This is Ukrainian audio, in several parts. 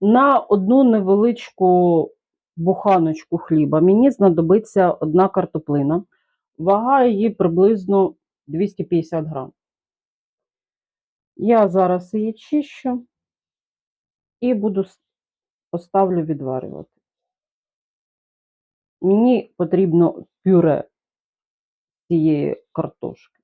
На одну невеличку буханочку хліба мені знадобиться одна картоплина. Вага її приблизно 250 грам. Я зараз її чищу і буду поставлю відварювати. Мені потрібно пюре цієї картошки.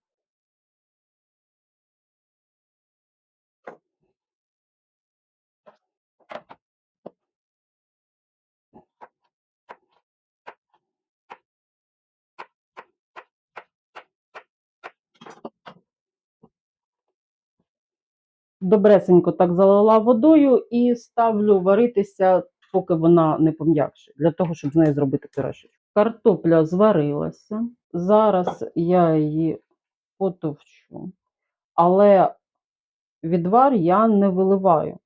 Добресенько так залила водою і ставлю варитися, поки вона не пом'якше, для того, щоб з нею зробити пюрешечку. Картопля зварилася. Зараз я її потовчу, але відвар я не виливаю.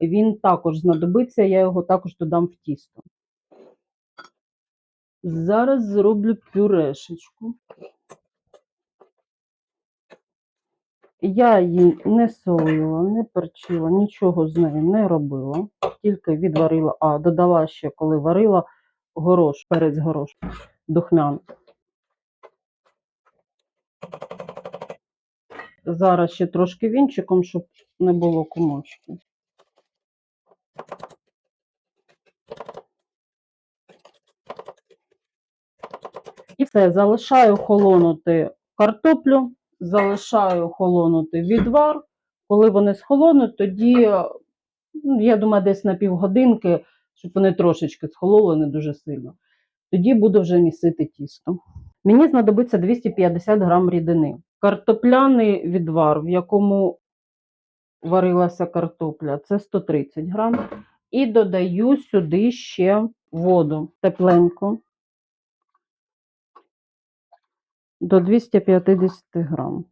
Він також знадобиться, я його також додам в тісто. Зараз зроблю пюрешечку. Я її не солила, не перчила, нічого з нею не робила, тільки відварила, а додала ще, коли варила горош, перець горош, духмян. Зараз ще трошки вінчиком, щоб не було комочки. І все, залишаю холонути картоплю, залишаю холонути відвар. Коли вони схолонуть, тоді, ну, я думаю, десь на півгодинки, щоб вони трошечки схололи, не дуже сильно. Тоді буду вже місити тісто. Мені знадобиться 250 грам рідини. Картопляний відвар, в якому варилася картопля, це 130 грам. І додаю сюди ще воду тепленьку до 250 грам.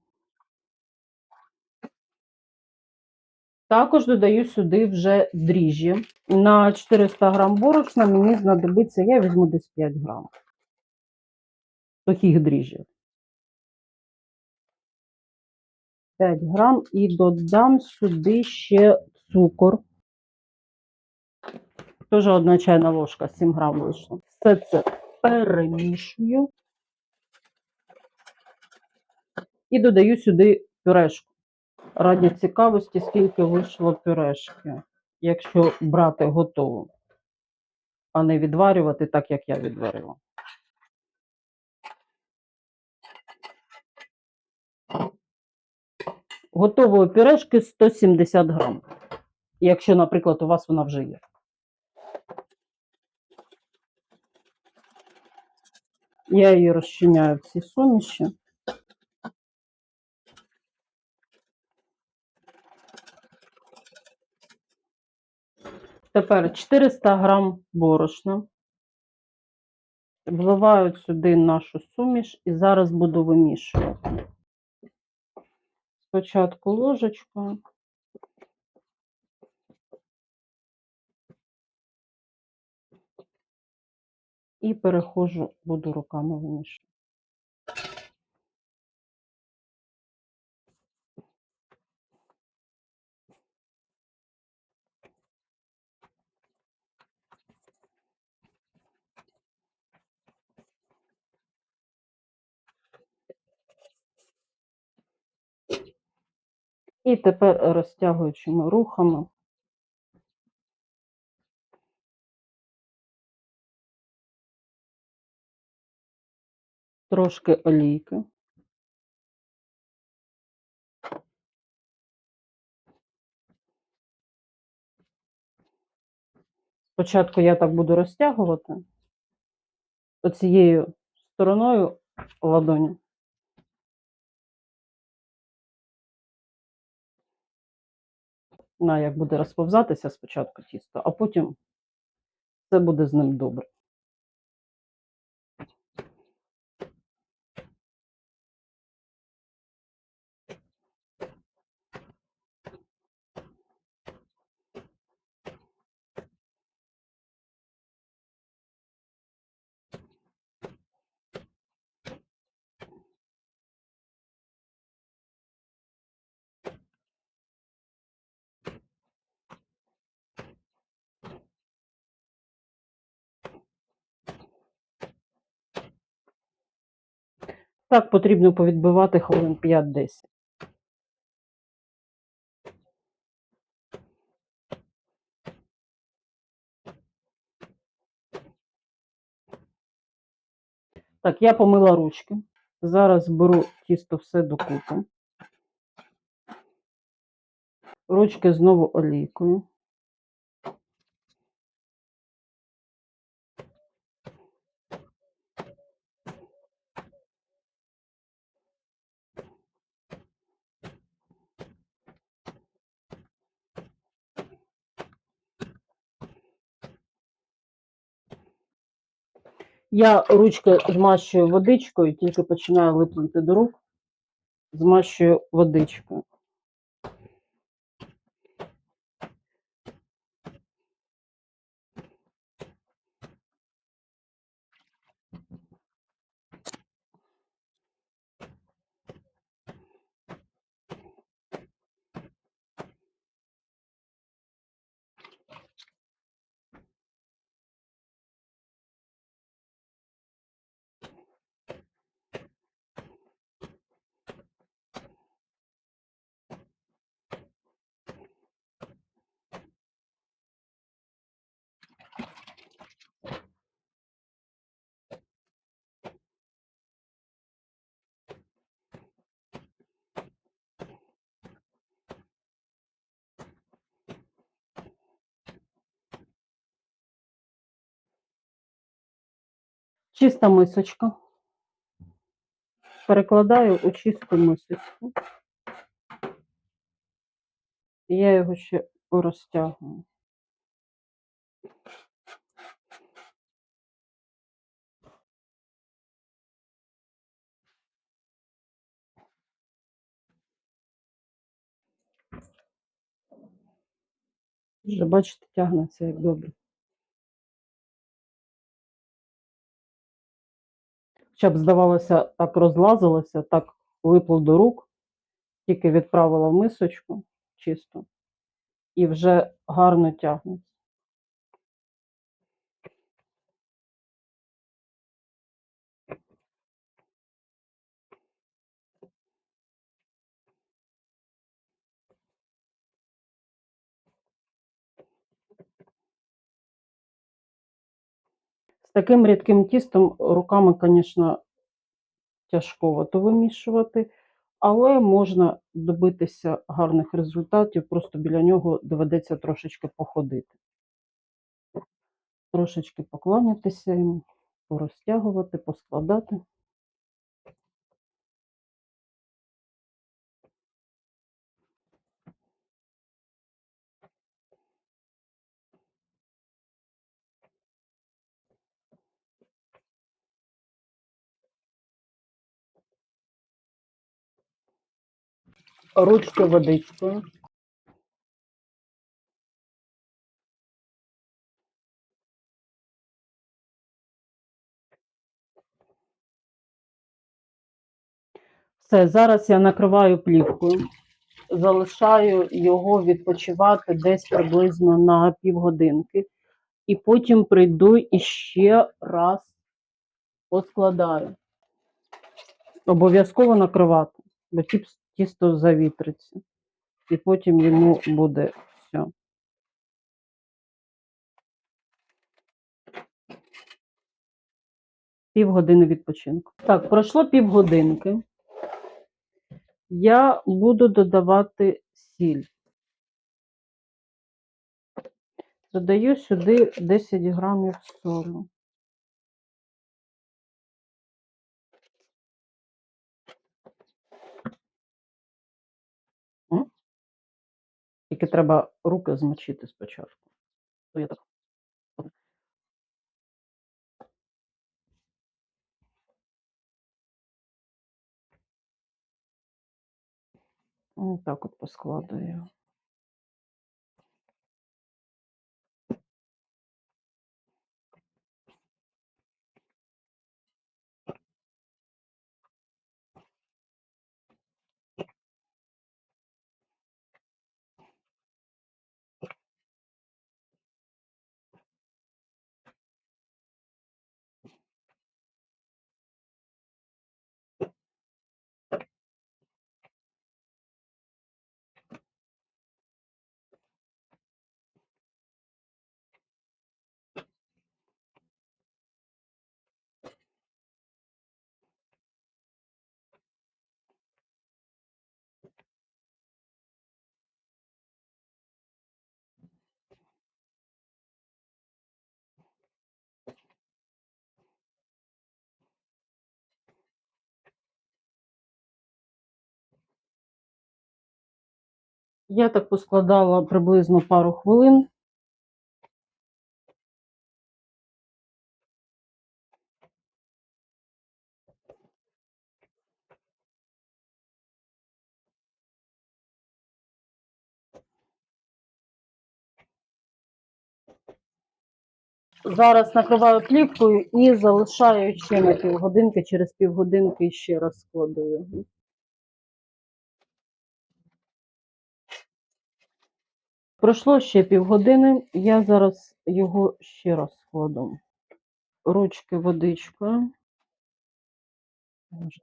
Також додаю сюди вже дріжджі. На 400 грам борошна мені знадобиться, я візьму десь 5 грам. Сухих дріжджів. 5 грам і додам сюди ще цукор. Теж одна чайна ложка, 7 грам вийшло. Все це перемішую. І додаю сюди пюрешку. Раді цікавості, скільки вийшло пюрешки, якщо брати готову, а не відварювати так, як я відварила. Готової пюрешки 170 грам. Якщо, наприклад, у вас вона вже є. Я її розчиняю в цій суміші. Тепер 400 грам борошна. Вливаю сюди нашу суміш і зараз буду вимішувати. Спочатку ложечкою. І переходжу, буду руками вимішувати. І тепер розтягуючими рухами трошки олійки. Спочатку я так буду розтягувати оцією стороною ладоні. На, як буде розповзатися спочатку тісто, а потім все буде з ним добре. Так потрібно повідбивати хвилин 5-10. Так, я помила ручки. Зараз беру тісто все докупи. Ручки знову олійкою. Я ручки змащую водичкою, тільки починаю липнути до рук, змащую водичкою. Чиста мисочка. Перекладаю у чисту мисочку. Я його ще розтягую. Вже бачите, тягнеться як добре. Хоча б здавалося, так розлазилося, так липло до рук, тільки відправила в мисочку чисту і вже гарно тягнеться. З таким рідким тістом руками, звісно, тяжковато вимішувати, але можна добитися гарних результатів, просто біля нього доведеться трошечки походити. Трошечки поклонятися йому, порозтягувати, поскладати. Ручки водичкою. Все, зараз я накриваю плівкою, залишаю його відпочивати десь приблизно на півгодинки, і потім прийду і ще раз поскладаю. Обов'язково накривати, бо тіс- тісто завітриться, і потім йому буде все. Півгодини відпочинку. Так, пройшло півгодинки. Я буду додавати сіль. Додаю сюди 10 грамів солі. Тільки треба руки змочити спочатку. То я так. Так от поскладаю. Я так поскладала приблизно пару хвилин. Зараз накриваю плівкою і залишаю ще на півгодинки, через півгодинки ще раз складу Пройшло ще півгодини, я зараз його ще раз складу. Ручки водичкою. Може,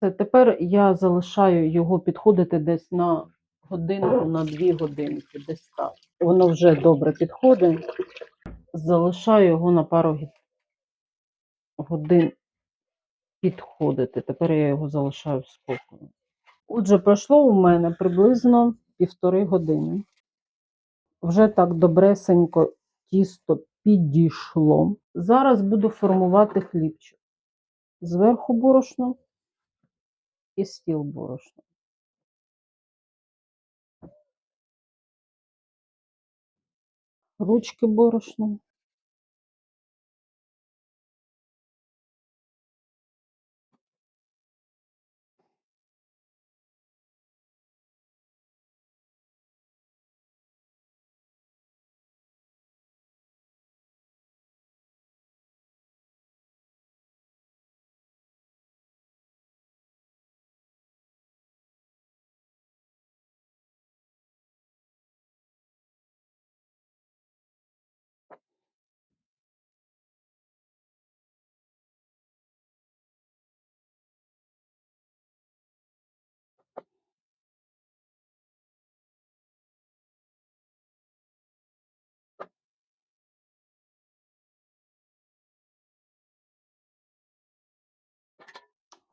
Це Тепер я залишаю його підходити десь на годинку, на дві годинки, десь так. Воно вже добре підходить. Залишаю його на пару годин підходити. Тепер я його залишаю в спокою. Отже, пройшло у мене приблизно півтори години. Вже так добресенько тісто підійшло. Зараз буду формувати хлібчик. Зверху борошно і стіл борошно. Ручки борошно.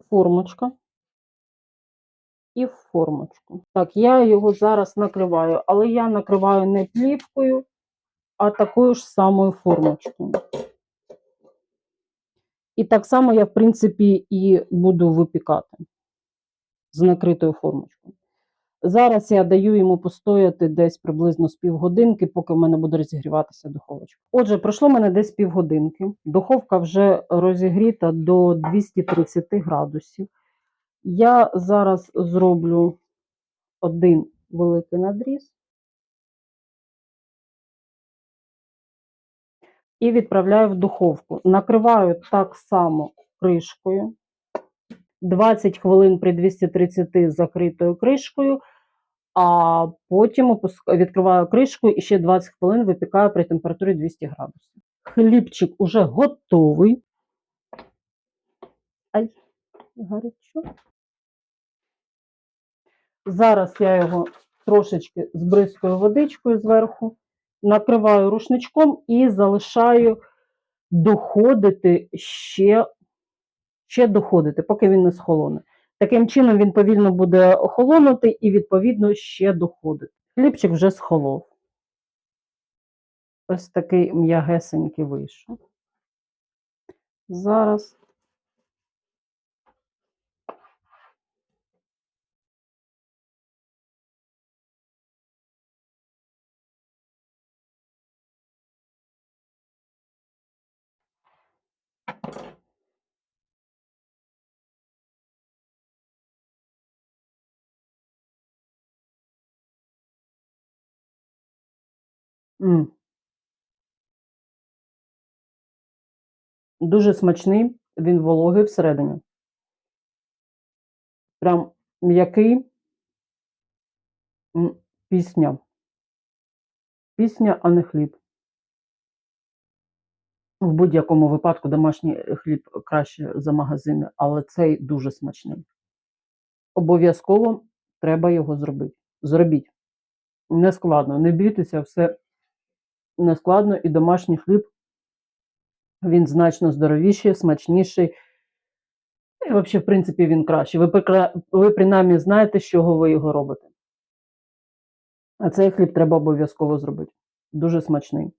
Формочка і в формочку. Так, я його зараз накриваю, але я накриваю не плівкою, а такою ж самою формочкою. І так само я, в принципі, і буду випікати з накритою формочкою. Зараз я даю йому постояти десь приблизно з півгодинки, поки в мене буде розігріватися духовочка. Отже, пройшло мене десь півгодинки. Духовка вже розігріта до 230 градусів. Я зараз зроблю один великий надріз і відправляю в духовку. Накриваю так само кришкою. 20 хвилин при 230 закритою кришкою, а потім відкриваю кришку і ще 20 хвилин випікаю при температурі 200 градусів. Хлібчик уже готовий. Ай, гарячо. Зараз я його трошечки збризкою водичкою зверху, накриваю рушничком і залишаю доходити ще, ще доходити, поки він не схолоне. Таким чином він повільно буде охолонути і, відповідно, ще доходити. Хлібчик вже схолов. Ось такий м'ягесенький вийшов. Зараз дуже смачний, він вологий всередині. Прям м'який пісня. Пісня, а не хліб. В будь-якому випадку домашній е, хліб краще за магазини, але цей дуже смачний. Обов'язково треба його зробити. Зробіть. Не складно, не бійтеся, все не складно, і домашній хліб Він значно здоровіший, смачніший. І взагалі, в принципі, він кращий. Ви, ви принаймні знаєте, з чого ви його робите. А цей хліб треба обов'язково зробити. Дуже смачний.